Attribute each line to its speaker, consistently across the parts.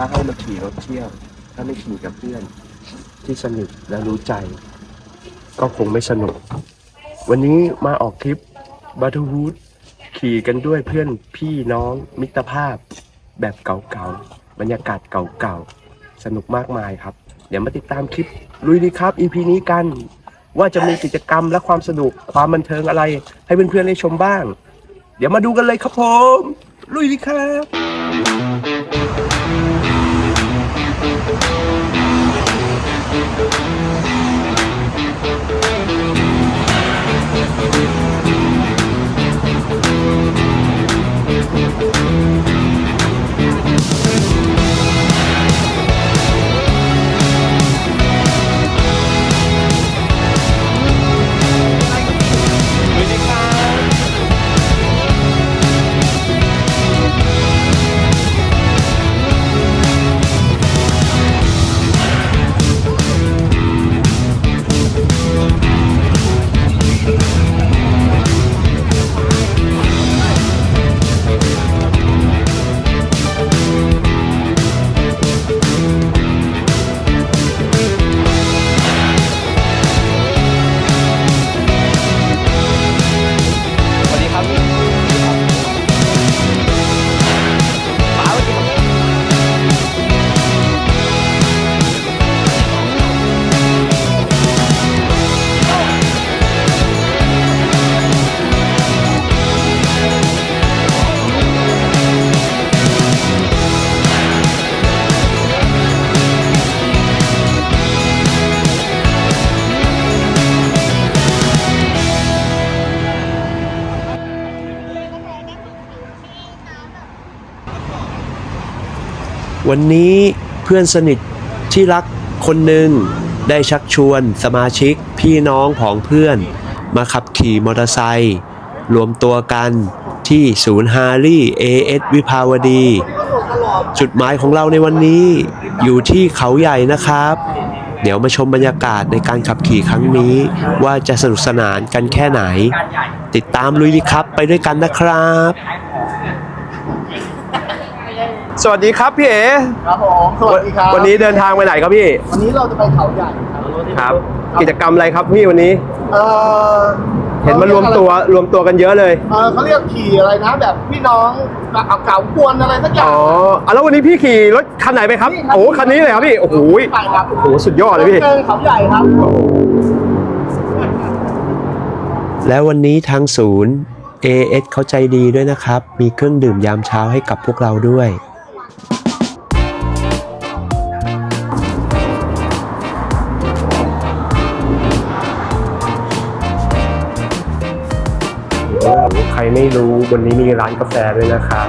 Speaker 1: ถ้าให้มาขี่รถเที่ยว ถ้าไม่ขี่กับเพื่อน ที่สนิทและรู้ใจ ก็คงไม่สนุก วันนี้มาออกทริปบัตทูดขี่กันด้วยเพื่อนพี่น้องมิตรภาพ แบบเก่าๆ บรรยากาศเก่าๆ สนุกมากมายครับ เดี๋ยวมาติดตามคลิปลุยดีครับ EP นี้กัน ว่าจะมีกิจกรรมและความสนุกความบันเทิงอะไร ให้เพื่อนๆได้ชมบ้าง เดี๋ยวมาดูกันเลยครับผม ลุยดีครับ สวั วันนี้เพื่อนสนิทที่รักคนหนึ่งได้ชักชวนสมาชิกพี่น้องของเพื่อน มาขับขี่มอเตอร์ไซค์รวมตัวกันที่ศูนย์ฮารี่เอเอสวิภาวดี จุดหมายของเราในวันนี้อยู่ที่เขาใหญ่นะครับ เดี๋ยวมาชมบรรยากาศในการขับขี่ครั้งนี้ ว่าจะสนุกสนานกันแค่ไหน ติดตามลุยดีครับไปด้วยกันนะครับ สวัสดีครับพี่เอ๋
Speaker 2: ครับผมสวัสดีครับ
Speaker 1: วันนี้เดินทางไปไหนครับพี่
Speaker 2: วันนี้เราจะไปเขาใหญ่ครับ
Speaker 1: ครับกิจกรรมอะไรครับพี่วันนี้
Speaker 2: เอ่อ
Speaker 1: เห็นมารวมตัวรวมตัวกันเยอะเลย
Speaker 2: เออเขาเรียกขี่อะไรนะ แบบพี่น้องเอาเก่ากวนอะไรสักอย่า
Speaker 1: อ๋
Speaker 2: ง
Speaker 1: ออะแล้ววันนี้พี่ขี่รถคันไหนไปครับ
Speaker 2: นี่ครับ
Speaker 1: โอ้คันนี้เลยครับพี่โอ้โห
Speaker 2: ไปครับ
Speaker 1: โอ้โหสุดยอดเลยพี่
Speaker 2: เจอเขาใหญ่ครับ
Speaker 3: และวันนี้ทางศูนย์ AS เขาใจดีด้วยนะครับ มีเครื่องดื่มยามเช้าให้กับพวกเราด้วย
Speaker 1: ไม่รู้บนนี้มีร้านกาแฟด้วยนะครับ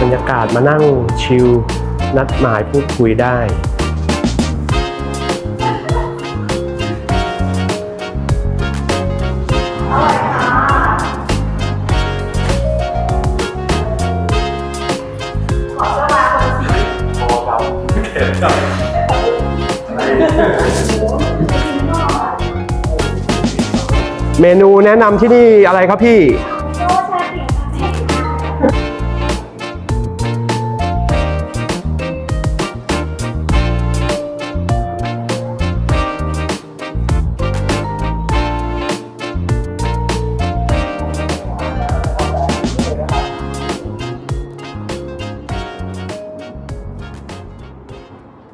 Speaker 1: บรรยากาศมานั่งชิลนัดหมายพูดคุยได้ นูแนะนำที่นี่อะไรครับพี่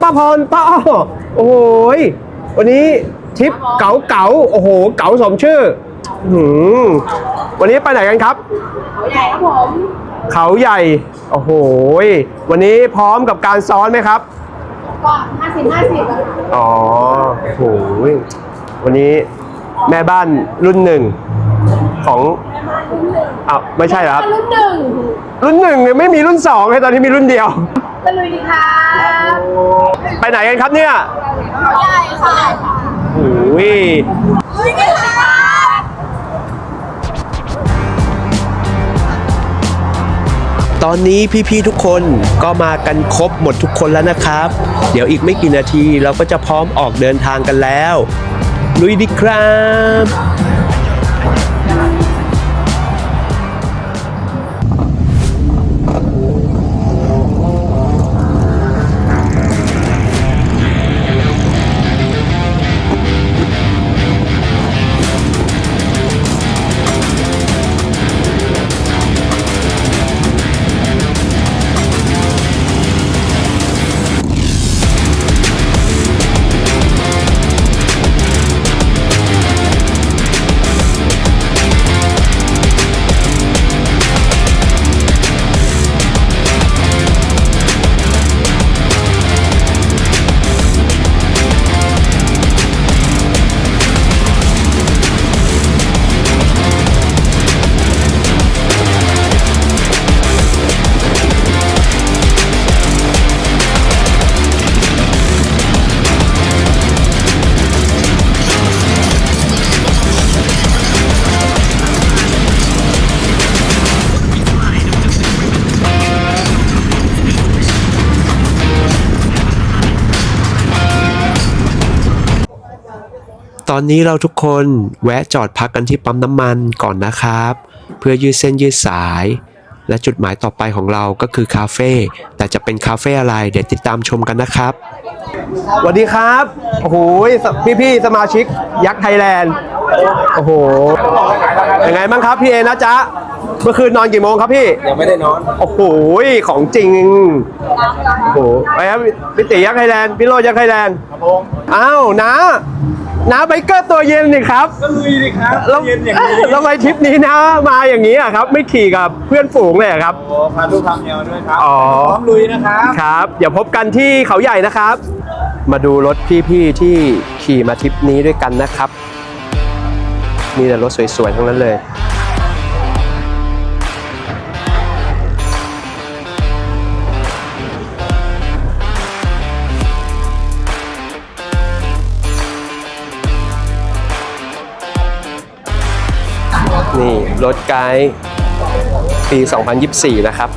Speaker 1: ป้าพรป้าโอ้โหวันนี้ทริปเก๋าเก๋าโอ้โห เก๋าสมชื่อ หืมวันนี้ไปไหนกันครับ
Speaker 4: เขาใหญ่ครับผม
Speaker 1: เขาใหญ่ โอ้โหยวันนี้พร้อมกับการซ้อนไหมครับ
Speaker 4: ก็ห้าสิบห้าสิบ
Speaker 1: อ๋อโอ้โหยวันนี้แม่บ้านรุ่นหนึ่งของอ้าวไม่ใช่เหรอครับ
Speaker 4: รุ่นหนึ่ง
Speaker 1: รุ่นหนึ่งเนี่ยไม่มีรุ่นสองเลยตอนนี้มีรุ่นเดียว
Speaker 4: ตะลุยดีครับ
Speaker 1: ไปไหนกันครับเนี่ย
Speaker 4: เขาใหญ่ค่ะ
Speaker 1: โอ้ย
Speaker 3: อนนี้พี่ๆทุกคนก็มากันครบหมดทุกคนแล้วนะครับ เดี๋ยวอีกไม่กี่นาทีเราก็จะพร้อมออกเดินทางกันแล้ว ลุยดีครับ อนนี้เราทุกคนแวะจอดพักกันที่ปั๊มน้ำมันก่อนนะครับ เพื่อยืดเส้นยืดสาย และจุดหมายต่อไปของเราก็คือคาเฟ่แต่จะเป็นคาเฟ่อะไรเดี๋ยวติดตามชมกันนะครับ
Speaker 1: สวัสดีครับ โอ้โห พี่พี่ๆสมาชิกยักษ์ไทยแลนด์ โอ้โห ยังไงบ้างครับพี่เอนะจ๊ะ เมื่อคืนนอนกี่โมงครับพี่
Speaker 5: ยังไม่ได้นอน
Speaker 1: โอ้โห ของจริง โอ้โห ไปครับพี่ติยักษ์ไทยแลนด์พี่โรจน์ยักษ์ไทยแลนด์
Speaker 5: ครับผม
Speaker 1: อ้าวนะนะไบเกอร์ตัวเย็นนี่ครับ
Speaker 5: ก็ลุยดิครับ
Speaker 1: แล้ว
Speaker 5: เย็นอย่างนี้
Speaker 1: แล้วทำไมทริปนี้นะมาอย่างนี้อะครับ ไม่ขี่กับเพื่อนฝูงเลยอะครับ
Speaker 5: โอ้พาลูกพาเมียมาด้วยครับ
Speaker 1: อ๋อ
Speaker 5: พร้อมลุยนะครับ
Speaker 1: ครับเดี๋ยวพบกันที่เขาใหญ่นะครับ มาดูรถพี่ๆที่ขี่มาทริปนี้ด้วยกันนะครับ มีแต่รถสวยๆทั้งนั้นเลย รถไกด์ปี 2024 นะครับ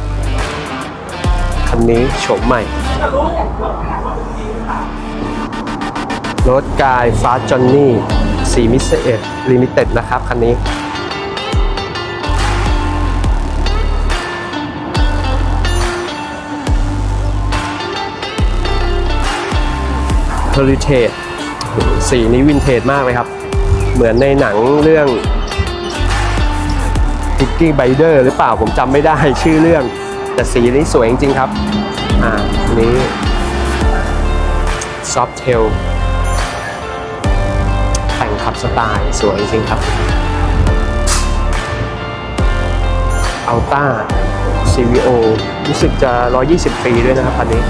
Speaker 1: คันนี้โฉมใหม่ รถกายฟาสจอนนี่สีมิสเศษลิมิเต็ดนะครับ คันนี้ h e r i t a g e สีนี้วินเทจมากเลยครับ เหมือนในหนังเรื่อง p i c k y Bider หรือเปล่าผมจำไม่ได้ชื่อเรื่อง แต่สีนี้สวยจริงๆครับ อ่านี้ Soft Tail แต่งขับสไตล์สวยจริงครับ Alta CVO รู้สึกจะ 120 ปีด้วยนะครับคันนี้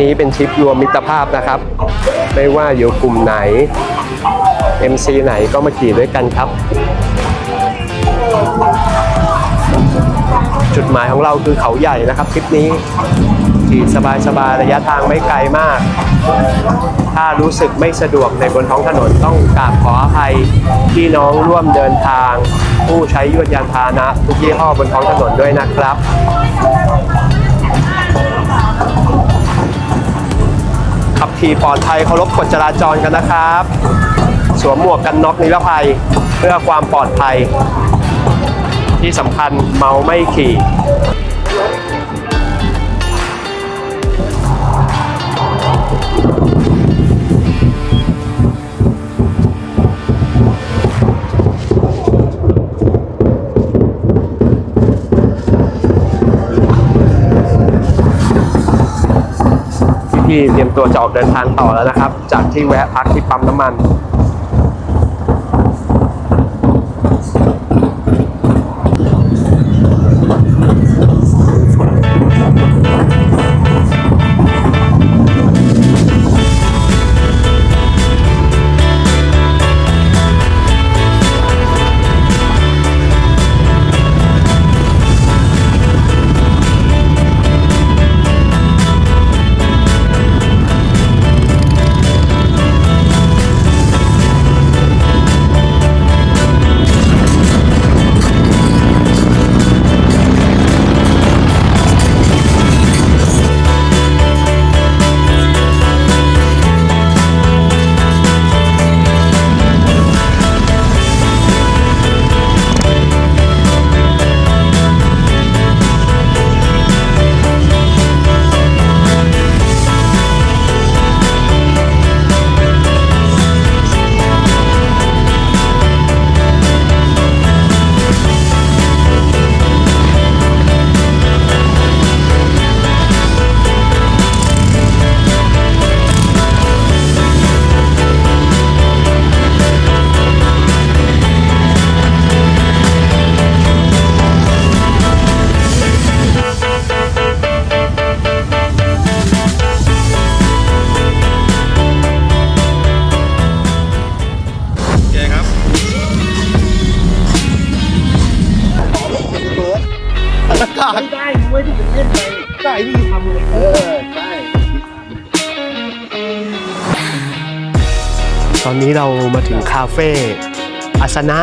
Speaker 1: นี้เป็นทริปรวมมิตรภาพนะครับ ไม่ว่าอยู่กลุ่มไหน MC ไหนก็มาขี่ด้วยกันครับ จุดหมายของเราคือเขาใหญ่นะครับทริปนี้ขี่สบายๆระยะทางไม่ไกลมาก ถ้ารู้สึกไม่สะดวกในบนท้องถนนต้องกราบขออภัยพี่น้องร่วมเดินทาง ผู้ใช้ยวดยานพาหนะ ทุกยี่ห้อบนท้องถนนด้วยนะครับ ขี่ปลอดภัยเคารพกฎจราจรกันนะครับ สวมหมวกกันน็อกนิรภัยเพื่อความปลอดภัย ที่สำคัญเมาไม่ขี่ ที่เตรียมตัวจะออกเดินทางต่อแล้วนะครับ จากที่แวะพักที่ปั๊มน้ำมัน
Speaker 5: ได้ที่ทำเลย
Speaker 2: เออใช่
Speaker 1: ตอนนี้เรามาถึงคาเฟ่อาสนะ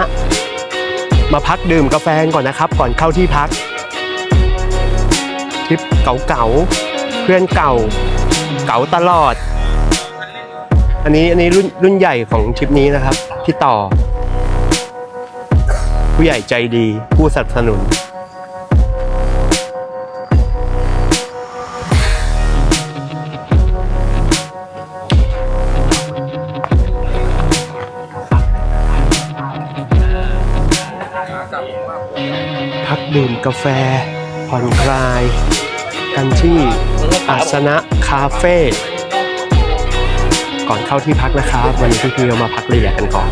Speaker 1: มาพักดื่มกาแฟก่อนนะครับ ก่อนเข้าที่พักทริปเก่าๆเพื่อนเก่า เก่าตลอด อันนี้อันนี้รุ่นรุ่นใหญ่ของทริปนี้นะครับพี่ต่อ ผู้ใหญ่ใจดีผู้สนับสนุน ดื่มกาแฟ ผ่อนคลาย กันที่อาสนะคาเฟ่ก่อนเข้าที่พักนะครับ วันนี้พี่ๆเรามาพักรีแลกซ์กันก่อน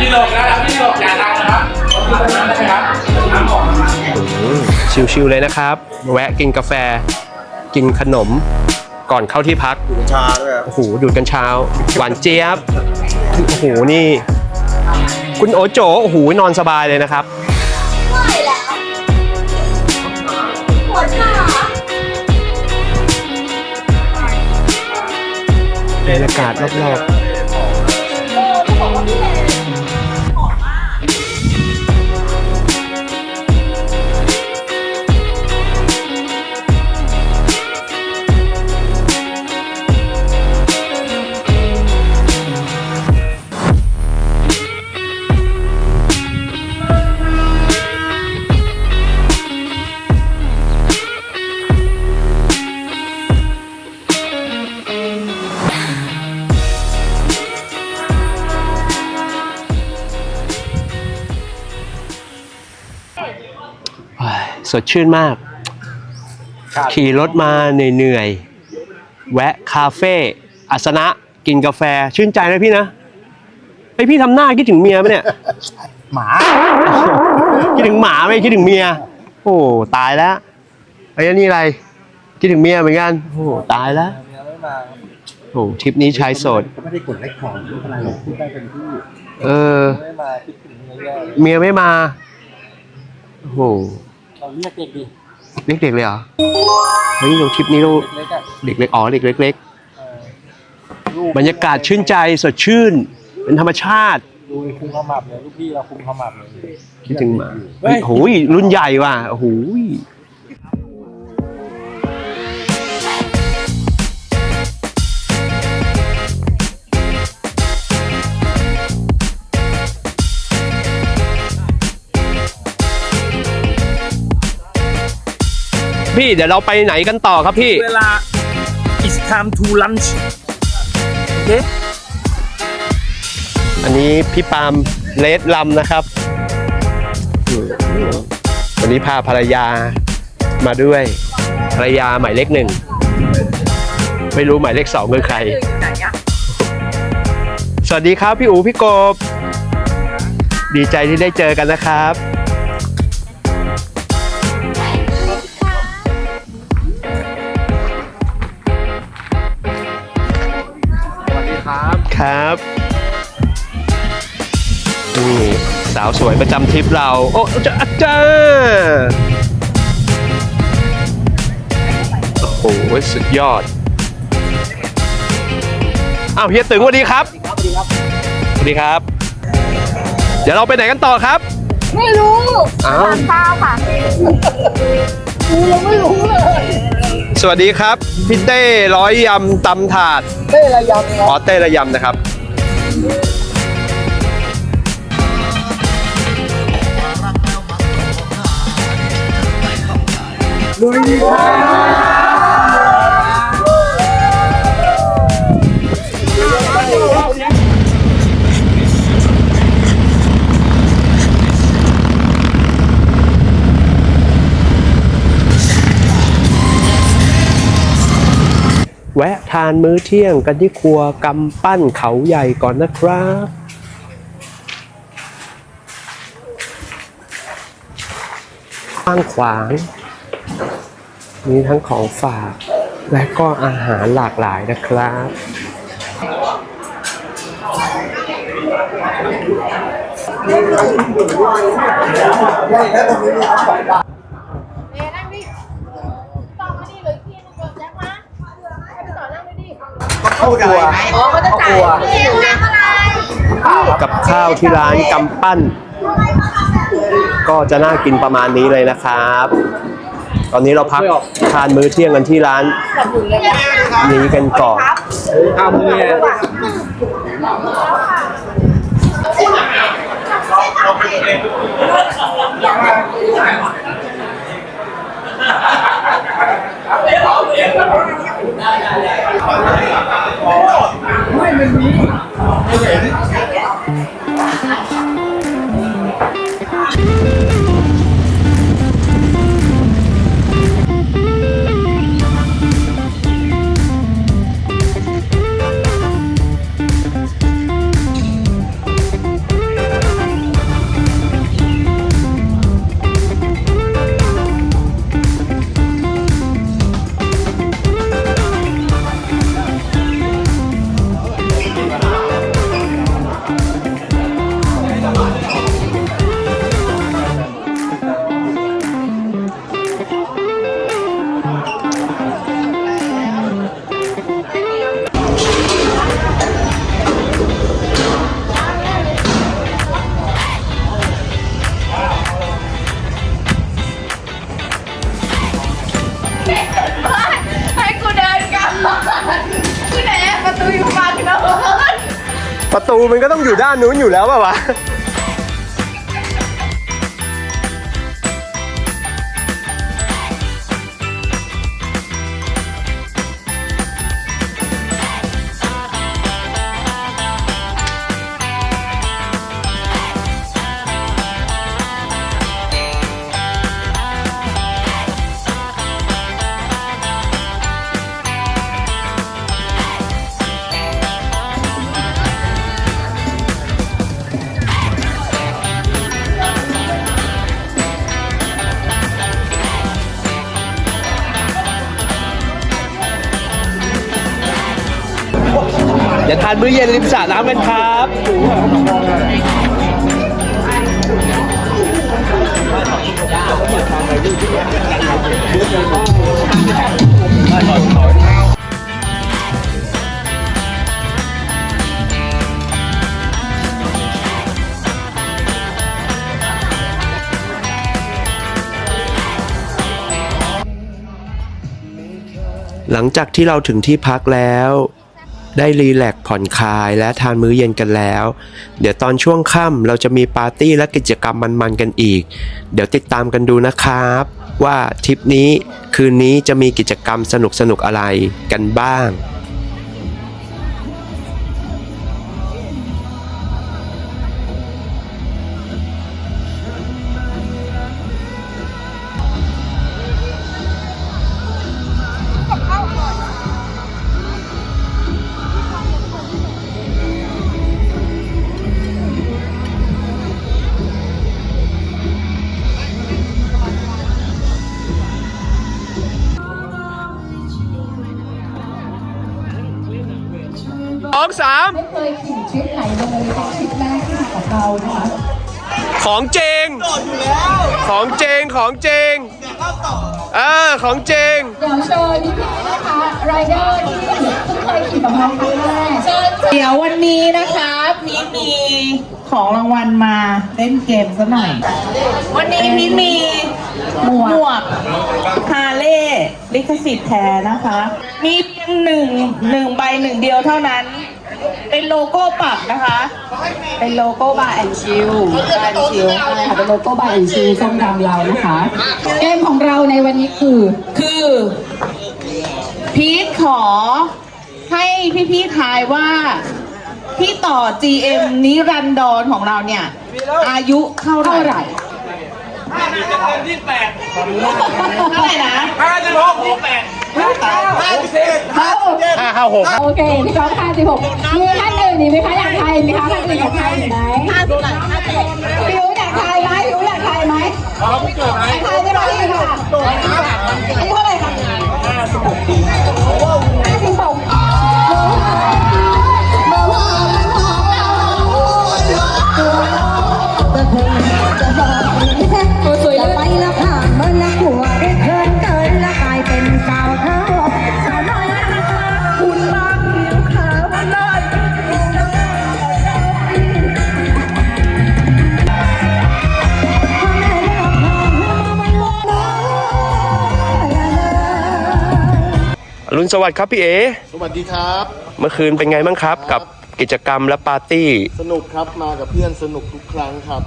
Speaker 5: พี่หลบนะครับพี่หลบอย่าดังนะครับนะครับน้ำหอม
Speaker 1: อืมชิลๆเลยนะครับ แวะกินกาแฟ กินขนมก่อนเข้าที่พัก
Speaker 2: ชาด้วย
Speaker 1: โอ้โหดูดกันเช้า หวานเจี๊ยบ โอ้โห นี่ คุณโอโจ โอ้โห นอนสบายเลยนะครับ
Speaker 4: ไม่แล้วปวดขา
Speaker 1: บรรยากาศรอบ
Speaker 4: เส
Speaker 1: ดชื่นมาก ขี่รถมาเหนื่อยๆแวะคาเฟ่อาสนะกินกาแฟชื่นใจนะพี่นะไอยพี่ทำหน้าคิดถึงเมียปะเนี่ย
Speaker 2: หมา
Speaker 1: คิดถึงหมาไม่คิดถึงเมีย โอ้ตายแล้วไอ้ยนี่อะไร คิดถึงเมียเหมือนกันโอ้ตายแล้ว
Speaker 5: เมียไม่มา
Speaker 1: โอ้ทริปนี้ชายโสด
Speaker 2: ก็ไม่ได้กดเลคคอร์ดหรืออะไรหรอกพูดได้เป็นที่
Speaker 1: เออ
Speaker 5: ไม่มาคิดถึงเมียแย่
Speaker 1: เมียไม่มา โอ้โห
Speaker 5: เราเรียกเด็กดิ
Speaker 1: เด็กๆเลยเหรอเฮ้ยเราทริปนี้เรา
Speaker 5: เล็กๆอะ
Speaker 1: เด็กเล็กอ๋อเด็กเล็ก
Speaker 5: เออลูก
Speaker 1: ๆบรรยากาศชื่นใจสดชื่น เป็นธรรมชาติ
Speaker 5: ดูคุมขมับเลยลูกพี่เราคุมขมับเลย
Speaker 1: คิดถึงหมา
Speaker 5: เฮ้ย
Speaker 1: โอ้โหรุ่นใหญ่ว่ะโอ้โห เดี๋ยวเราไปไหนกันต่อครับพี่
Speaker 5: เวลา it's time to lunch โอเค
Speaker 1: อันนี้พี่ปาล์มเลดลำนะครับอืมวันนี้พาภรรยามาด้วย ภรรยาหมายเลขหนึ่ง ไม่รู้หมายเลขสองคือใคร สวัสดีครับพี่อูพี่กบ ดีใจที่ได้เจอกันนะครับ
Speaker 2: ครับ
Speaker 1: ครับนี่สาวสวยประจำทริปเรา โอ้จ้าจ้าโอ้โหสุดยอดอ้าวเฮียตึงสวัสดีครับสวัสดีครับ เดี๋ยวเราไปไหนกันต่อครับ
Speaker 4: ไม่รู้
Speaker 1: อ้าว
Speaker 4: ทานข้าวค่ะ กูยังไม่รู้เลย
Speaker 1: สวัสดีครับพี่เต้ร้อยยำตำถาด
Speaker 2: เต้ระยำครับ
Speaker 1: อ๋อเต้ระยำนะครับแวะ ทานมื้อเที่ยงกันที่ครัวกำปั้นเขาใหญ่ก่อนนะครับกว้างขวาง มีทั้งของฝาก และก็อาหารหลากหลายนะครับ
Speaker 5: เขา
Speaker 6: กลัว
Speaker 5: อ๋อเขาจะจ่ายเอ๊นั่งอะไร
Speaker 1: กับข้าวที่ร้านกำปั้น ก็จะน่ากินประมาณนี้เลยนะครับ ตอนนี้เราพักทานมื้อเที่ยงกันที่ร้านนี้กันก่อน
Speaker 7: ข้าวมือเนี่ย
Speaker 5: ให้ ก็ต้อง
Speaker 1: อยู่ด้านนู้นอยู่แล้วป่าวะ มื้อเย็นริมสระน้ำกันครับหลังจากที่เราถึงที่พักแล้ว ได้รีแลกซ์ผ่อนคลายและทานมื้อเย็นกันแล้ว เดี๋ยวตอนช่วงค่ำเราจะมีปาร์ตี้และกิจกรรมมันๆกันอีก เดี๋ยวติดตามกันดูนะครับ ว่าทริปนี้คืนนี้จะมีกิจกรรมสนุกๆอะไรกันบ้าง
Speaker 8: ยขี่ทริปไหนเลยเป็นทริปแรกที่มากับเรานะคะ
Speaker 1: ของเจงของเจง ของเจงเออของเจง
Speaker 8: เดี๋ยวเชิญพี่ๆนะคะไรเดอร์ที่เพิ่งเคยขี่กับเราครั้งแรก
Speaker 9: เดี๋ยววันนี้นะคะพีทมีของรางวัลมาเล่นเกมซะหน่อย วันนี้พีทมีหมวกหมวกฮาเล่ลิขสิทธิ์แท้นะคะ มีเพียงหนึ่งหนึ่งใบหนึ่งเดียวเท่านั้น เป็นโลโก้ปักนะคะ เป็นโลโก้บาร์แอนชิลบาร์แอนชิล
Speaker 8: ค่ะเป็นโลโก้บายแอนซีส้มดำเรานะคะเกมของเราในวันนี้คือ
Speaker 9: คือพีทขอให้พี่ๆทายว่าพี่ต่อ GM นิรันดรของเราเนี่ย อายุเท่า
Speaker 8: เท่า
Speaker 9: ไห
Speaker 8: ไห
Speaker 9: ร่
Speaker 8: ร่
Speaker 9: เท่าไหร่นะ
Speaker 7: ห้าสิบหกหกแปด ห้าสิบ
Speaker 8: เขา
Speaker 7: ห้าห้าหก
Speaker 8: โอเคพี่ก้องห้าสิบหกมีท่านอื่นอีกไหมคะอยากทายไหมคะท่านอื่นอยากทายไหมห้าสิบหลังห้าสิบพี่อู๋อยากทายไหมพี่อู๋อยากทายไหม
Speaker 7: เขาไม่เกิดไหม
Speaker 8: ทายได้ไหมค่ะอายุเท่าไหร่คะ
Speaker 4: ส
Speaker 5: รุณสวัสดิ์ครับพี่เอ
Speaker 2: สวัสดีครับ
Speaker 5: เมื่อคืนเป็นไงบ้างครับ กับกิจกรรมและปาร์ตี้
Speaker 2: สนุกครับมากับเพื่อนสนุกทุกครั้งครับ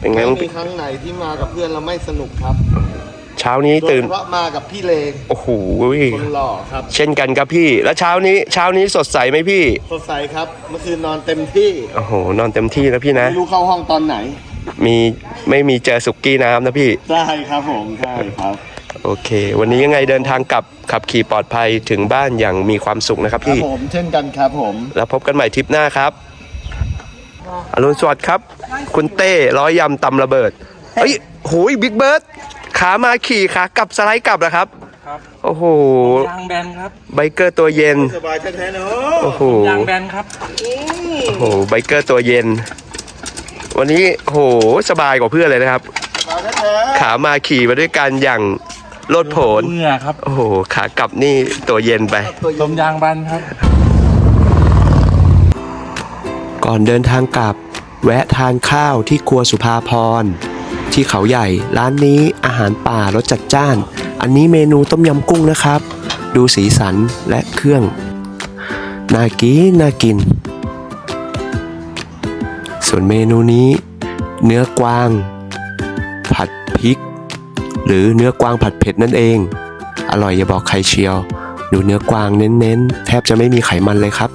Speaker 5: เป็นไง
Speaker 2: ไม่
Speaker 5: บ้าง
Speaker 2: มีครั้งไหนที่มากับเพื่อนแล้วไม่สนุกครับ
Speaker 5: เช้านี้
Speaker 2: โดย
Speaker 5: ตื่น
Speaker 2: เฉพาะมากับพี่เล
Speaker 5: โอ้โห
Speaker 2: คนหล่อครับ
Speaker 5: เช่นกันครับพี่ แล้วเช้านี้ เช้านี้สดใสไหมพี่
Speaker 2: สดใสครับ เมื่อคืนนอนเต็มที่
Speaker 5: โอ้โหนอนเต็มที่นะพี่นะ
Speaker 2: ไม่รู้เข้าห้องตอนไหน
Speaker 5: มีไม่มีเจอสุกี้น้ำนะพี่
Speaker 2: ใช่ครับผมใช่ครับ
Speaker 5: โอเค วันนี้ยังไงเดินทางกลับขับขี่ปลอดภัยถึงบ้านอย่างมีความสุขนะครับ
Speaker 2: ครับ
Speaker 5: พี่
Speaker 2: ผมเช่นกันครับผม
Speaker 5: แล้วพบกันใหม่ทริปหน้าครับ อรุณสวัสดิ์ครับ คุณเต้ร้อยยำตำระเบิด เฮ้ยโหยบิ๊กเบิร์ดขามาขี่ขากลับสไลด์กลับนะครับ
Speaker 10: ครับ
Speaker 5: โอ้โห
Speaker 10: ยางแบนครับ
Speaker 5: ไบเกอร์ตัวเย็น
Speaker 2: สบายแท้ๆเนอะ
Speaker 5: โอ้โห
Speaker 10: ยางแบนครับ
Speaker 5: โอ้โห ไบเกอร์ตัวเย็น วันนี้โห สบายกว่าเพื่อนเลยนะครับ
Speaker 2: สบายแท้
Speaker 5: ขามาขี่มาด้วยกันอย่าง โลดโผน
Speaker 10: เหงื่อครับ
Speaker 5: โอ้โห ขากลับนี่ตัวเย็นไป
Speaker 2: ๆตัว
Speaker 10: ลมยางแบนครับ
Speaker 1: ก่อนเดินทางกลับ แวะทานข้าวที่ครัวสุภาพร ที่เขาใหญ่ ร้านนี้อาหารป่ารสจัดจ้าน อันนี้เมนูต้มยำกุ้งนะครับ ดูสีสันและเครื่อง น่ากิน น่ากิน ส่วนเมนูนี้ เนื้อกวาง ผัดพริก หรือเนื้อกวางผัดเผ็ดนั่นเอง อร่อยอย่าบอกใครเชียว ดูเนื้อกวางเน้นๆ แทบจะไม่มีไขมันเลยครับ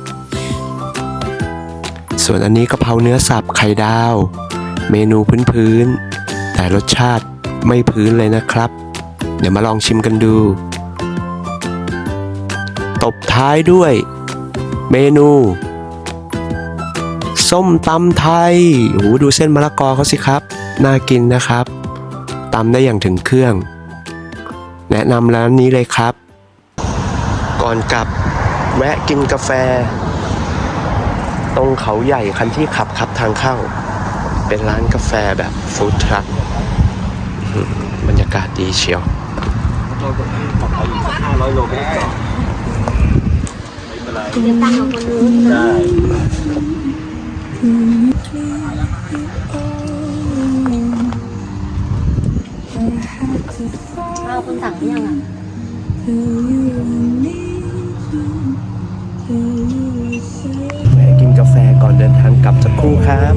Speaker 1: ส่วนอันนี้กะเพราเนื้อสับไข่ดาว เมนูพื้นๆ แต่รสชาติไม่พื้นเลยนะครับ เดี๋ยวมาลองชิมกันดู ตบท้ายด้วย เมนู ส้มตำไทยโอ้ดูเส้นมะละกอเขาสิครับ น่ากินนะครับ ตำได้อย่างถึงเครื่อง แนะนำร้านนี้เลยครับ
Speaker 5: ก่อนกลับแวะกินกาแฟ ตรงเขาใหญ่คันที่ขับครับทางเข้า เป็นร้านกาแฟแบบฟู้ดทรัคบรรยากาศดีเชียว
Speaker 11: ข้าวคุณสั่งหรือยังอะ
Speaker 5: แวะกินกาแฟก่อนเดินทางกลับสักครู่ครับ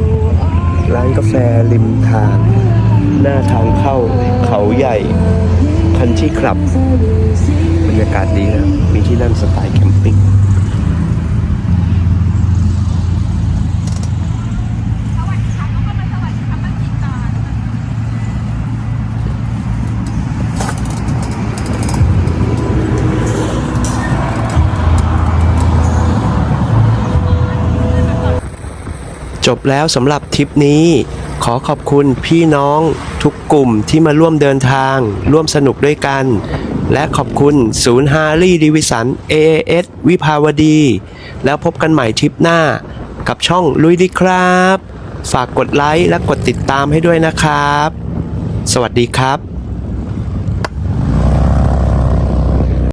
Speaker 5: ร้านกาแฟริมทาง หน้าทางเข้าเขาใหญ่คันที่คลับบรรยากาศดีนะ มีที่นั่งสไตล์แคมปิ้ง
Speaker 1: จบแล้วสำหรับทริปนี้ ขอขอบคุณพี่น้องทุกกลุ่มที่มาร่วมเดินทาง ร่วมสนุกด้วยกัน และขอบคุณศูนย์ฮาร์ลีดิวิสัน AAS วิภาวดี แล้วพบกันใหม่ทริปหน้า กับช่องลุยดีครับ ฝากกดไลค์และกดติดตามให้ด้วยนะครับ สวัสดีครับ